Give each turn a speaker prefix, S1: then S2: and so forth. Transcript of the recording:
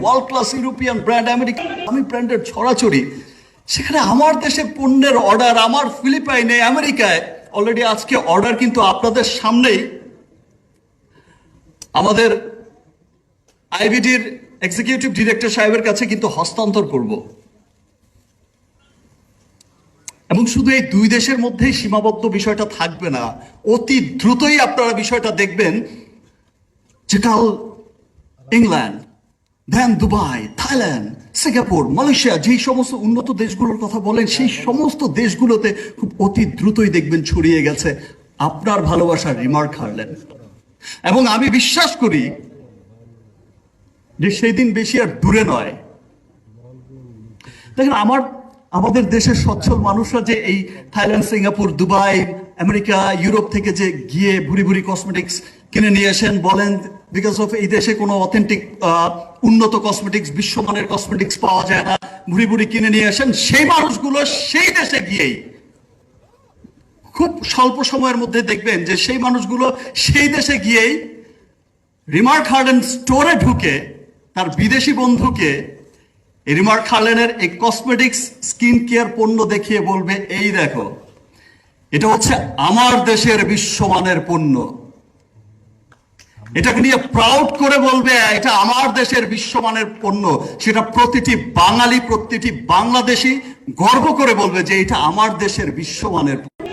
S1: World class European brand America আমি ব্র্যান্ডের ছড়াছড়ি। সেখানে আমার দেশে পণ্যের অর্ডার আমার ফিলিপাইনে আমেরিকায় অলরেডি আজকে অর্ডার কিন্তু আপনাদের সামনেই। আমাদের আইবিডির এক্সিকিউটিভ ডিরেক্টর সাহেবের কাছে কিন্তু হস্তান্তর করব। এবং শুধু এই দুই দেশের মধ্যেই সীমাবদ্ধ বিষয়টা থাকবে না, অতি দ্রুতই আপনারা বিষয়টা দেখবেন। যে কাল England then Dubai Thailand Singapore Malaysia যেই সমস্ত উন্নত দেশগুলোর কথা বলেন সেই সমস্ত দেশগুলোতে খুব অতি দ্রুতই দেখবেন ছড়িয়ে গেছে আপনার ভালোবাসার রিমার্ক হারলেন। এবং আমি বিশ্বাস করি যে সেই দিন বেশি আর দূরে নয়। দেখেন, আমার, আমাদের দেশের সচ্ছল মানুষরা যে এই Thailand Singapore Dubai America Europe থেকে যে গিয়ে ভুরি ভুরি কসমেটিক্স কিনে নিয়ে আসেন, বলেন বিকজ অফ এই দেশে কোনো অথেন্টিক উন্নত কসমেটিক্স বিশ্বমানের কসমেটিক্স পাওয়া যায় না। ভুরি ভুরি কিনে নিয়ে আসেন সেই মানুষগুলো সেই দেশে গিয়েই। খুব স্বল্প সময়ের মধ্যে দেখবেন যে সেই মানুষগুলো সেই দেশে গিয়েই রিমার্ক হার্ডেন স্টোরে ঢুকে তার বিদেশি বন্ধুকে রিমার্ক হার্লেনের এই কসমেটিক্স স্কিন কেয়ার পণ্য দেখিয়ে বলবে, এই দেখো, এটা হচ্ছে আমার দেশের বিশ্বমানের পণ্য। এটাকে নিয়ে প্রাউড করে বলবে, এটা আমার দেশের বিশ্বমানের পণ্য সেটা প্রতিটি বাঙালি, প্রতিটি বাংলাদেশি গর্ব করে বলবে যে এটা আমার দেশের বিশ্বমানের পণ্য।